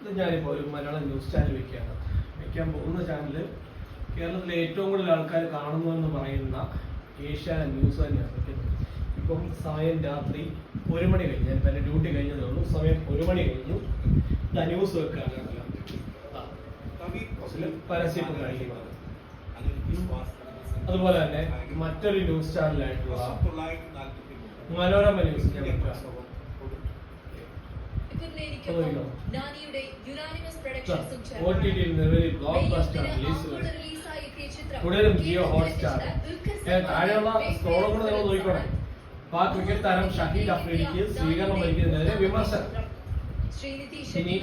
ഇത് ഞാനിപ്പോൾ ഒരു മലയാളം ന്യൂസ് ചാനൽ വെക്കുകയാണ് വെക്കാൻ പോകുന്ന ചാനൽ കേരളത്തിലെ ഏറ്റവും കൂടുതൽ ആൾക്കാർ കാണുന്നു എന്ന് പറയുന്ന ഏഷ്യാനെറ്റ് ന്യൂസ് തന്നെയാണ് വെക്കുന്നത്. ഇപ്പം സമയം രാത്രി ഒരു മണി കഴിഞ്ഞ് ഞാൻ എന്റെ ഡ്യൂട്ടി കഴിഞ്ഞതേ ഉള്ളൂ. സമയം ഒരു മണി കഴിഞ്ഞു ഞാൻ ന്യൂസ് വെക്കുകയാണ് പരസ്യം കാണിക്കുന്നത് അതുപോലെ തന്നെ മറ്റൊരു ന്യൂസ് ചാനലായിട്ടുള്ള മനോരമ ന്യൂസ് ഞാൻ നിരവധി ബ്ലോക്ക് ബസ്റ്റർ റിലീസുകൾ തുടരും ജിയോ ഹോട്ട്സ്റ്റാർ താഴെയുള്ള സ്ക്രോളും കൂടെ നിങ്ങൾ നോക്കിക്കോണേ ക്രിക്കറ്റ് താരം ഷഹീദ് അഫ്രീദിക്ക് സ്വീകരണം നൽകിയതിനെതിരെ വിമർശനം ഇനി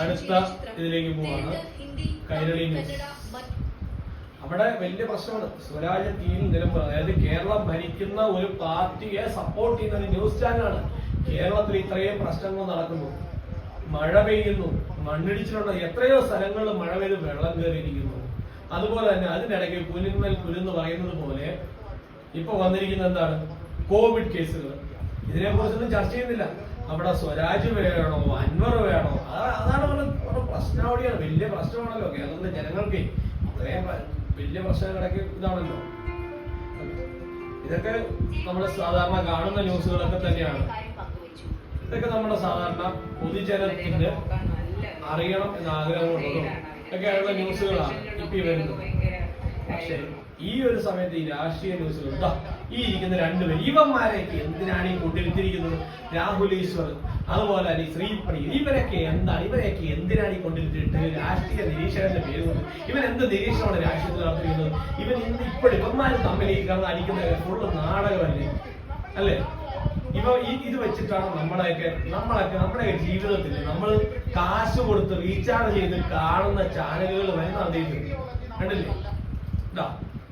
അടുത്ത ഇതിലേക്ക് പോവാണ്. കൈരളി അവിടെ വലിയ പ്രശ്നമാണ്. സ്വരാജ് ടീം നിലമ്പ് അതായത് കേരളം ഭരിക്കുന്ന ഒരു പാർട്ടിയെ സപ്പോർട്ട് ചെയ്യുന്ന ഒരു ന്യൂസ് ചാനലാണ് കേരളത്തിൽ ഇത്രയും പ്രശ്നങ്ങൾ നടക്കുന്നു. മഴ പെയ്യുന്നു. മണ്ണിടിച്ചിലുള്ള എത്രയോ സ്ഥലങ്ങളിൽ മഴ പെയ്ത് വെള്ളം കയറിയിരിക്കുന്നു. അതുപോലെ തന്നെ അതിനിടയ്ക്ക് പുലിന്മേൽ പുലെന്ന് പറയുന്നത് പോലെ ഇപ്പൊ വന്നിരിക്കുന്ന എന്താണ്? കോവിഡ് കേസുകൾ ഇതിനെ കുറിച്ചൊന്നും ചർച്ച ചെയ്യുന്നില്ല. അവിടെ സ്വരാജ് വേണോ? അൻവർ വേണോ? അതാ- അതാണ് നമ്മുടെ പ്രശ്നാവളിയാണ്. വലിയ പ്രശ്നമാണല്ലോ കേരളത്തിലെ ജനങ്ങൾക്ക്. ഇത്രയും വലിയ വലിയ പ്രശ്നങ്ങളൊക്കെ ഇതാണല്ലോ. ഇതൊക്കെ നമ്മൾ സാധാരണ കാണുന്ന ന്യൂസുകളൊക്കെ തന്നെയാണ്. ഇതൊക്കെ നമ്മുടെ സാധാരണ പൊതുജനത്തിന് അറിയണം എന്ന ആഗ്രഹമുള്ളതും ഒക്കെയുള്ള ന്യൂസുകളാണ് ഇപ്പൊ വരുന്നത്. പക്ഷേ ഈ ഒരു സമയത്ത് ഈ രാഷ്ട്രീയ ന്യൂസുകൾ ഈ ഇരിക്കുന്ന രണ്ടുപേരും ഇവന്മാരെയൊക്കെ എന്തിനാണ് ഈ കൊണ്ടിരുത്തിയിരിക്കുന്നത്? രാഹുൽ ഈശ്വർ അതുപോലെ തന്നെ ശ്രീപണി ഇവരൊക്കെ എന്താണ്? ഇവരെയൊക്കെ എന്തിനാണ് ഈ കൊണ്ടിരുത്തിയിട്ട് രാഷ്ട്രീയ നിരീക്ഷകന്റെ പേര് കൊണ്ട്. ഇവൻ എന്ത് നിരീക്ഷണമാണ് രാഷ്ട്രീയത്തിൽ നടത്തിയിരുന്നത്? ഇവൻ ഇന്ന് ഇപ്പോഴും ഇവന്മാർ തമ്മിൽ ഈ കിടന്ന് അടിക്കുന്ന ഫുള്ള് നാടകമല്ലേ? അല്ലേ? ഇവ ഈ ഇത് വെച്ചിട്ടാണ് നമ്മളെയൊക്കെ നമ്മളൊക്കെ നമ്മുടെ ജീവിതത്തിൽ നമ്മൾ കാശ് കൊടുത്ത് റീചാർജ് ചെയ്ത് കാണുന്ന ചാനലുകൾ വരുന്ന അദ്ദേഹത്തിന് കണ്ടില്ലേ?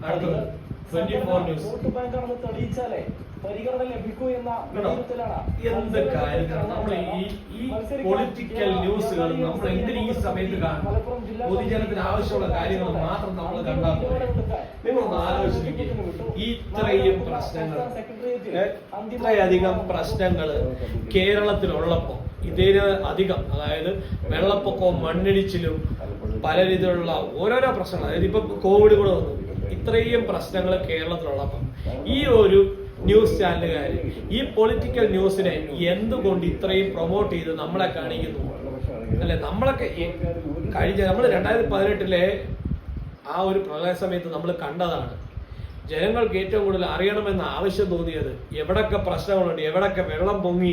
അടുത്തത്. ട്വന്റി ഫോർ ന്യൂസ് പരിഗണന ലഭിക്കൂ എന്ന എന്ത് കാര്യത്തിലാണ് നമ്മൾ ഈ ഈ പൊളിറ്റിക്കൽ ന്യൂസുകൾ നമ്മൾ എന്തിനു ഈ സമയത്ത് കാണും? പൊതുജനത്തിന് ആവശ്യമുള്ള കാര്യങ്ങൾ മാത്രം നമ്മൾ കണ്ടാൽ. നിങ്ങളൊന്ന് ആലോചിക്കുക. ഇത്രയും പ്രശ്നങ്ങൾ ഇത്രയധികം പ്രശ്നങ്ങൾ കേരളത്തിലുള്ളപ്പോ ഇതിന് അധികം. അതായത് വെള്ളപ്പൊക്കവും മണ്ണിടിച്ചിലും പല രീതിയിലുള്ള ഓരോരോ പ്രശ്നങ്ങൾ. അതായത് ഇപ്പൊ കോവിഡ് കൂടെ വന്നു. ഇത്രയും പ്രശ്നങ്ങൾ കേരളത്തിലുള്ളപ്പം. ഈ ഒരു ന്യൂസ് ചാനലുകാർ ഈ പൊളിറ്റിക്കൽ ന്യൂസിനെ എന്തുകൊണ്ട് ഇത്രയും പ്രൊമോട്ട് ചെയ്ത് നമ്മളെ കാണിക്കുന്നു? അല്ലെ നമ്മളൊക്കെ കഴിഞ്ഞ നമ്മൾ രണ്ടായിരത്തി പതിനെട്ടിലെ ആ ഒരു പ്രളയ സമയത്ത് നമ്മൾ കണ്ടതാണ്. ജനങ്ങൾക്ക് ഏറ്റവും കൂടുതൽ അറിയണമെന്ന ആവശ്യം തോന്നിയത് എവിടൊക്കെ പ്രശ്നങ്ങളുണ്ട് എവിടൊക്കെ വെള്ളം പൊങ്ങി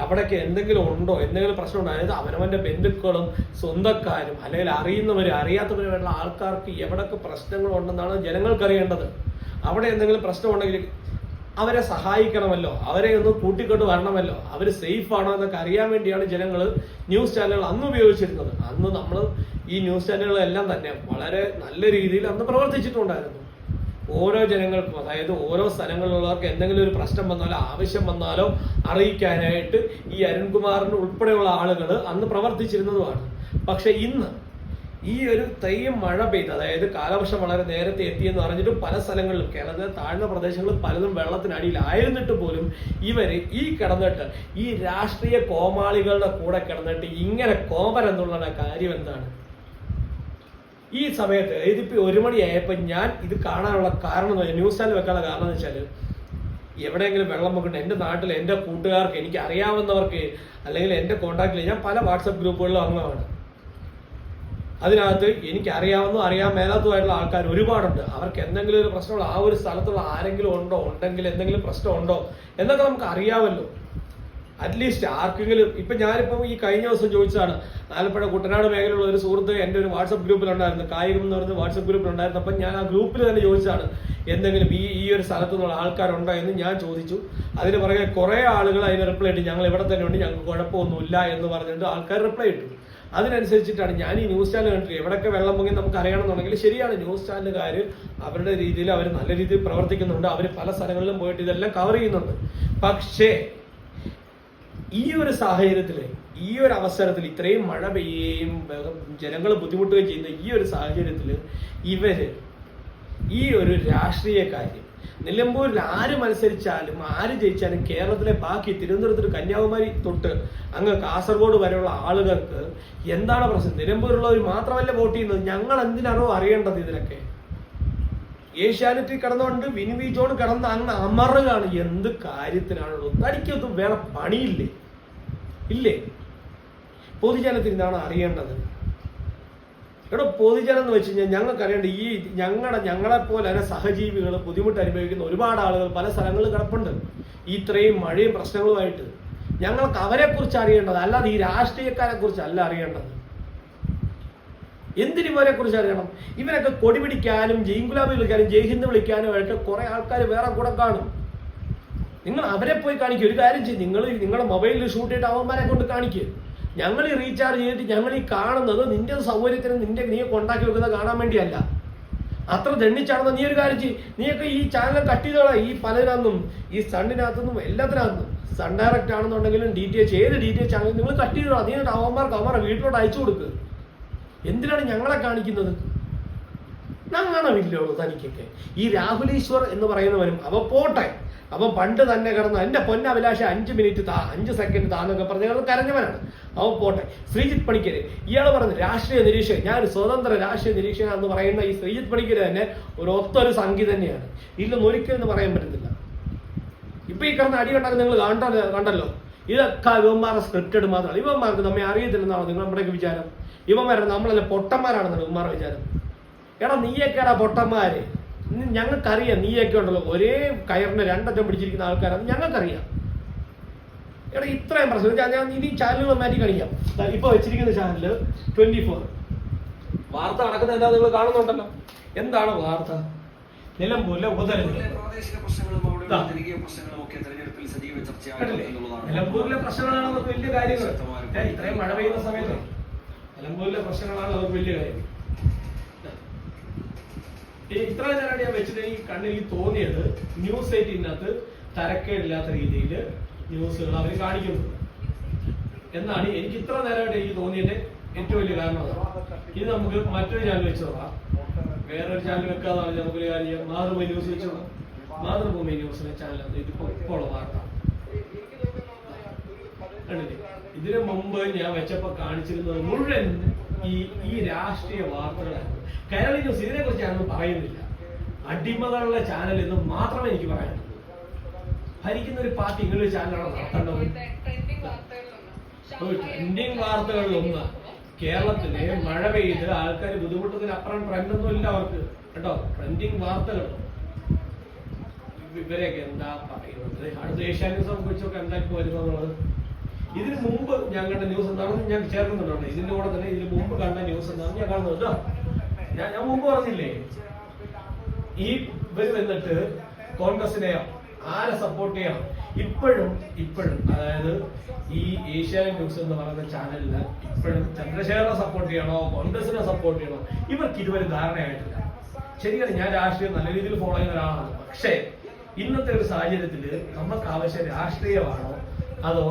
അവിടൊക്കെ എന്തെങ്കിലും ഉണ്ടോ എന്തെങ്കിലും പ്രശ്നമുണ്ടോ അതായത് അവനവന്റെ ബന്ധുക്കളും സ്വന്തക്കാരും അല്ലെങ്കിൽ അറിയുന്നവരും അറിയാത്തവരുമായിട്ടുള്ള ആൾക്കാർക്ക് എവിടൊക്കെ പ്രശ്നങ്ങളുണ്ടെന്നാണ് ജനങ്ങൾക്ക് അറിയേണ്ടത് അവിടെ എന്തെങ്കിലും പ്രശ്നമുണ്ടെങ്കിൽ അവരെ സഹായിക്കണമല്ലോ അവരെ ഒന്ന് കൂട്ടിക്കൊണ്ട് വരണമല്ലോ. അവർ സേഫ് ആണോ എന്നൊക്കെ അറിയാൻ വേണ്ടിയാണ് ജനങ്ങൾ ന്യൂസ് ചാനലുകൾ അന്ന് ഉപയോഗിച്ചിരുന്നത്. അന്ന് നമ്മൾ ഈ ന്യൂസ് ചാനലുകളെല്ലാം തന്നെ വളരെ നല്ല രീതിയിൽ അന്ന് പ്രവർത്തിച്ചിട്ടുണ്ടായിരുന്നു. ഓരോ ജനങ്ങൾക്കും അതായത് ഓരോ സ്ഥലങ്ങളിലുള്ളവർക്ക് എന്തെങ്കിലും ഒരു പ്രശ്നം വന്നാലോ ആവശ്യം വന്നാലോ അറിയിക്കാനായിട്ട് ഈ അരുൺകുമാറിന് ഉൾപ്പെടെയുള്ള ആളുകൾ അന്ന് പ്രവർത്തിച്ചിരുന്നതുമാണ്. പക്ഷെ ഇന്ന് ഈ ഒരു തെയ്യം മഴ പെയ്ത് അതായത് കാലവർഷം വളരെ നേരത്തെ എത്തി എന്ന് പറഞ്ഞിട്ട് പല സ്ഥലങ്ങളിലും കേരളത്തിലെ താഴ്ന്ന പ്രദേശങ്ങളിൽ പലതും വെള്ളത്തിനടിയിലായിരുന്നിട്ട് പോലും ഇവർ ഈ കിടന്നിട്ട് ഈ രാഷ്ട്രീയ കോമാളികളുടെ കൂടെ കിടന്നിട്ട് ഇങ്ങനെ കോമരം എന്നുള്ള കാര്യം എന്താണ്? ഈ സമയത്ത് ഇതിപ്പോ ഒരു മണിയായപ്പോൾ ഞാൻ ഇത് കാണാനുള്ള കാരണം ന്യൂസ് ചാനൽ വെക്കാനുള്ള കാരണം എന്ന് വെച്ചാൽ എവിടെയെങ്കിലും വെള്ളം പൊക്കണ്ട എന്റെ നാട്ടിൽ എന്റെ കൂട്ടുകാർക്ക് എനിക്ക് അറിയാവുന്നവർക്ക് അല്ലെങ്കിൽ എന്റെ കോൺടാക്റ്റിൽ ഞാൻ പല വാട്സപ്പ് ഗ്രൂപ്പുകളിലും അംഗമാണ്. അതിനകത്ത് എനിക്ക് അറിയാവുന്ന അറിയാൻ മേലാത്തതുമായിട്ടുള്ള ആൾക്കാർ ഒരുപാടുണ്ട്. അവർക്ക് എന്തെങ്കിലും ഒരു പ്രശ്നമുള്ള ആ ഒരു സ്ഥലത്തുള്ള ആരെങ്കിലും ഉണ്ടോ? ഉണ്ടെങ്കിൽ എന്തെങ്കിലും പ്രശ്നമുണ്ടോ എന്നൊക്കെ നമുക്ക് അറിയാമല്ലോ. അറ്റ്ലീസ്റ്റ് ആർക്കെങ്കിലും ഇപ്പൊ ഞാനിപ്പം ഈ കഴിഞ്ഞ ദിവസം ചോദിച്ചതാണ് ആലപ്പുഴ കുട്ടനാട് മേഖലയിലുള്ള ഒരു സുഹൃത്ത് എന്റെ ഒരു വാട്സപ്പ് ഗ്രൂപ്പിലുണ്ടായിരുന്നു കായികം എന്ന് പറയുന്ന വാട്സപ്പ് ഗ്രൂപ്പിലുണ്ടായിരുന്നു. അപ്പം ഞാൻ ആ ഗ്രൂപ്പിൽ തന്നെ ചോദിച്ചതാണ് എന്തെങ്കിലും ഈ ഈ ഒരു സ്ഥലത്തു നിന്നുള്ള ആൾക്കാരുണ്ടോ എന്ന് ഞാൻ ചോദിച്ചു. അതിന് പുറകെ കുറേ ആളുകൾ അതിന് റിപ്ലൈ ഇട്ടു. ഞങ്ങൾ ഇവിടെ തന്നെ ഉണ്ട് ഞങ്ങൾക്ക് കുഴപ്പമൊന്നുമില്ല എന്ന് പറഞ്ഞിട്ട് ആൾക്കാർ റിപ്ലൈ ഇട്ടു. അതിനനുസരിച്ചിട്ടാണ് ഞാൻ ഈ ന്യൂസ് ചാനൽ കണ്ടിട്ട് എവിടെയൊക്കെ വെള്ളം പൊങ്ങി നമുക്ക് അറിയണമെന്നുണ്ടെങ്കിൽ ശരിയാണ് ന്യൂസ് ചാനലുകാർ അവരുടെ രീതിയിൽ അവർ നല്ല രീതിയിൽ പ്രവർത്തിക്കുന്നുണ്ട്. അവർ പല സ്ഥലങ്ങളിലും പോയിട്ട് ഇതെല്ലാം കവർ ചെയ്യുന്നുണ്ട്. പക്ഷേ ഈ ഒരു സാഹചര്യത്തിൽ ഈ ഒരു അവസരത്തിൽ ഇത്രയും മഴ പെയ്യുകയും ജനങ്ങൾ ബുദ്ധിമുട്ടുകയും ചെയ്യുന്ന ഈ ഒരു സാഹചര്യത്തിൽ ഇവർ ഈ ഒരു രാഷ്ട്രീയ കാര്യം നിലമ്പൂരിൽ ആര് മത്സരിച്ചാലും ആര് ജയിച്ചാലും കേരളത്തിലെ ബാക്കി തിരുവനന്തപുരത്ത് കന്യാകുമാരി തൊട്ട് അങ്ങ് കാസർഗോഡ് വരെയുള്ള ആളുകൾക്ക് എന്താണ് പ്രശ്നം? നിലമ്പൂരുള്ളവർ മാത്രമല്ല വോട്ട് ചെയ്യുന്നത്. ഞങ്ങൾ എന്തിനാണോ അറിയേണ്ടത് ഇതിലൊക്കെ ഏഷ്യാനെറ്റിൽ കിടന്നുകൊണ്ട് വിനിവി ജോൺ കിടന്ന് അങ്ങ് അമറുകയാണ്. എന്ത് കാര്യത്തിനാണുള്ളത്? തനിക്കൊന്നും വേറെ പണിയില്ലേ? ഇല്ലേ? പൊതുജനത്തിൽ ഇതാണ് അറിയേണ്ടത്? ഇവിടെ പൊതുജനം എന്ന് വെച്ച് കഴിഞ്ഞാൽ ഞങ്ങൾക്ക് അറിയേണ്ട ഈ ഞങ്ങളുടെ ഞങ്ങളെപ്പോലെ തന്നെ സഹജീവികൾ ബുദ്ധിമുട്ട് അനുഭവിക്കുന്ന ഒരുപാട് ആളുകൾ പല സ്ഥലങ്ങളിൽ കിടപ്പുണ്ട്. ഇത്രയും മഴയും പ്രശ്നങ്ങളുമായിട്ട്. ഞങ്ങൾക്ക് അവരെ കുറിച്ച് അറിയേണ്ടത് അല്ലാതെ ഈ രാഷ്ട്രീയക്കാരെ കുറിച്ച് അല്ല അറിയേണ്ടത്. എന്തിനും ഇവരെ കുറിച്ച് അറിയണം. ഇവരൊക്കെ കൊടി പിടിക്കാനും ജയിൻഗുലാബി വിളിക്കാനും ജയ്ഹിന്ദ് വിളിക്കാനും ഒക്കെ കുറെ ആൾക്കാർ വേറെ കൂടെ കാണും. നിങ്ങൾ അവരെ പോയി കാണിക്കുക ഒരു കാര്യം ചെയ്യും. നിങ്ങൾ നിങ്ങളുടെ മൊബൈലിൽ ഷൂട്ട് ചെയ്തിട്ട് അവന്മാരെ കൊണ്ട് കാണിക്കുക ഞങ്ങൾ ഈ റീചാർജ് ചെയ്തിട്ട് ഞങ്ങൾ ഈ കാണുന്നത് നിന്റെ സൗകര്യത്തിന് നിന്റെ നീ കൊണ്ടാക്കി വെക്കുന്നത് കാണാൻ വേണ്ടിയല്ല. അത്ര ദണ്ണിച്ചാണെന്ന് നീ ഒരു കാര്യം ചെയ്യും. നീയൊക്കെ ഈ ചാനൽ കട്ട് ചെയ്തോളാം. ഈ പലതിനകത്തും ഈ സണ്ണിനകത്തുനിന്നും എല്ലാത്തിനകത്തും. സൺ ഡയറക്റ്റ് ആണെന്നുണ്ടെങ്കിലും ഡി ടി എച്ച് ഏത് ഡി ടി എച്ച് ആണെങ്കിലും നിങ്ങൾ കട്ട് ചെയ്തോളാം. നീ അവന്മാർക്ക് അവന്മാരെ വീട്ടിലോട്ട് അയച്ചു കൊടുക്ക്. എന്തിനാണ് ഞങ്ങളെ കാണിക്കുന്നത്? ഞങ്ങണമില്ലുള്ളൂ തനിക്കൊക്കെ? ഈ രാഹുലീശ്വർ എന്ന് പറയുന്നവരും അവ പോട്ടെ. അവൻ പണ്ട് തന്നെ കിടന്ന് എന്റെ പൊന്നഭിലാഷ അഞ്ച് മിനിറ്റ് താ അഞ്ച് സെക്കൻഡ് താന്നൊക്കെ പറഞ്ഞ് കിടന്ന് കരഞ്ഞവനാണ്. അവൻ പോട്ടെ ശ്രീജിത് പണിക്കര്. ഇയാൾ പറഞ്ഞു രാഷ്ട്രീയ നിരീക്ഷകൻ. ഞാൻ ഒരു സ്വതന്ത്ര രാഷ്ട്രീയ നിരീക്ഷകൻ എന്ന് പറയുന്ന ഈ ശ്രീജിത് പണിക്കര് തന്നെ ഒരു ഒത്തൊരു സംഖ്യ തന്നെയാണ്. ഇല്ലെന്ന് ഒരിക്കലും പറയാൻ പറ്റുന്നില്ല ഇപ്പൊ ഈ കിടന്ന് അടി കണ്ടാൽ നിങ്ങൾ കണ്ടല്ലോ കണ്ടല്ലോ. ഇതൊക്കെ ഇവന്മാരുടെ സ്ക്രിപ്റ്റഡ് മാത്രമാണ് ഇവന്മാർക്ക് നമ്മെ അറിയത്തില്ലെന്നാണോ നിങ്ങൾ നമ്മുടെയൊക്കെ വിചാരം? ഇവന്മാരുടെ നമ്മളല്ല പൊട്ടന്മാരാണെന്നാണ് ഇവന്മാരുടെ വിചാരം. എടാ നീയൊക്കെയാടാ പൊട്ടന്മാര്. ഞങ്ങൾക്കറിയാം നീയൊക്കെ ഉണ്ടല്ലോ. ഒരേ കയറിന് രണ്ടറ്റം പിടിച്ചിരിക്കുന്ന ആൾക്കാരാണ് ഞങ്ങൾക്കറിയാം. എടാ ഇത്രയും പ്രശ്നം. ഞാൻ ഞാൻ ഇനി ചാനലുകൾ മാറ്റി കാണിക്കാം ഇപ്പൊ വെച്ചിരിക്കുന്ന ചാനൽ ട്വന്റി ഫോർ വാർത്ത നടക്കുന്നത് എന്താ നിങ്ങൾ കാണുന്നുണ്ടല്ലോ. എന്താണ് വാർത്ത? നിലമ്പൂരിലെ ഉപതെരഞ്ഞെടുപ്പ്. നിലമ്പൂരിലെ പ്രശ്നങ്ങളാണ് അവർക്ക് വലിയ കാര്യങ്ങൾ. ഇത്രയും മഴ പെയ്യുന്ന സമയത്ത് നിലമ്പൂരിലെ പ്രശ്നങ്ങളാണ് അവർക്ക് വലിയ കാര്യം ഇത്ര നേരം ഞാൻ വെച്ചത് ഈ കണ്ണിൽ തോന്നിയത് ന്യൂസ് എയ്റ്റീനകത്ത് തരക്കേടില്ലാത്ത രീതിയിൽ ന്യൂസുകൾ അവർ കാണിക്കുന്നു. എന്നാണ് എനിക്ക് ഇത്ര നേരമായിട്ട് എനിക്ക് തോന്നിയതിന്റെ ഏറ്റവും വലിയ കാരണം ഇത് നമുക്ക് മറ്റൊരു ചാനൽ വെച്ച് നോക്കാം. വേറൊരു ചാനൽ വെക്കാതെ നമുക്ക് കാര്യം. മാതൃഭൂമി ന്യൂസ് വെച്ച് മാതൃഭൂമി ന്യൂസിലെ ചാനൽ ഇതിപ്പോ ഇപ്പോൾ വാർത്ത. ഇതിനു മുമ്പ് ഞാൻ വെച്ചപ്പോ കാണിച്ചിരുന്നത് മുഴുവൻ ഈ ഈ രാഷ്ട്രീയ വാർത്തകളാണ് കേരള ന്യൂസ് ഇതിനെ കുറിച്ച് ഞാനൊന്നും പറയുന്നില്ല. അടിമകളുടെ ചാനൽ എന്ന് മാത്രമേ എനിക്ക് പറയാനുള്ളൂ. ഭരിക്കുന്ന ഒരു പാർട്ടി ഇങ്ങനെ ഒരു ചാനലാണ് നടത്തേണ്ടത്. ട്രെൻഡിങ് വാർത്തകളിൽ ഒന്ന് കേരളത്തിലെ മഴ പെയ്ത് ആൾക്കാർ ബുദ്ധിമുട്ടത്തിന് അപ്പുറം ട്രെൻഡൊന്നും ഇല്ല അവർക്ക്. കേട്ടോ ട്രെൻഡിങ് വാർത്തകൾ. ഇവരെയൊക്കെ എന്താ പറയുന്നത്? അടുത്ത ഏഷ്യാനിസം വെച്ചൊക്കെ എന്താക്കി വരുന്നത് ഇതിന് മുമ്പ് ഞാൻ കണ്ട ന്യൂസ് എന്താണെന്ന് ഞാൻ ചേർക്കുന്നുണ്ട് ഇതിന്റെ കൂടെ തന്നെ ഇതിന് മുമ്പ് കണ്ട ന്യൂസ് എന്താണെന്ന് ഞാൻ കാണുന്നത് കേട്ടോ. ഞാൻ ഞാൻ മുമ്പ് പറഞ്ഞില്ലേ? ഈ ഇവർ വന്നിട്ട് കോൺഗ്രസിനെ ആരെ സപ്പോർട്ട് ചെയ്യാം ഇപ്പോഴും ഇപ്പോഴും അതായത് ഈ ഏഷ്യാനെറ്റ് ന്യൂസ് എന്ന് പറയുന്ന ചാനലിൽ ഇപ്പോഴും ചന്ദ്രശേഖരനെ സപ്പോർട്ട് ചെയ്യണോ കോൺഗ്രസിനെ സപ്പോർട്ട് ചെയ്യണോ? ഇവർക്ക് ഇതുവരെ ധാരണയായിട്ടില്ല. ശരിയാണ് ഞാൻ രാഷ്ട്രീയം നല്ല രീതിയിൽ ഫോളോ ചെയ്യുന്ന ഒരാളാണ്. പക്ഷേ ഇന്നത്തെ ഒരു സാഹചര്യത്തിൽ നമുക്ക് ആവശ്യം രാഷ്ട്രീയമാണോ? അതോ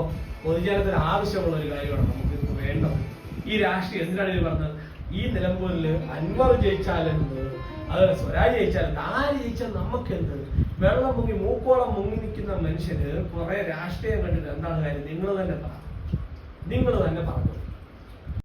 പൊതുജനത്തിന് ആവശ്യമുള്ള ഒരു കാര്യമാണ് നമുക്ക് വേണ്ടത്. ഈ രാഷ്ട്രീയം എന്തിനാണ് ഇത് പറഞ്ഞത്? ഈ നിലമ്പൂരിൽ അൻവർ ജയിച്ചാലെന്ത്? അതുപോലെ സ്വരാജ് ജയിച്ചാലെന്ത്? ആര് ജയിച്ചാൽ നമുക്കെന്ത്? വെള്ളം മുങ്ങി മൂക്കോളം മുങ്ങി നിൽക്കുന്ന മനുഷ്യന് കുറെ രാഷ്ട്രീയം കണ്ടിട്ട് എന്താണ് കാര്യം? നിങ്ങൾ തന്നെ പറ. നിങ്ങൾ തന്നെ പറഞ്ഞു.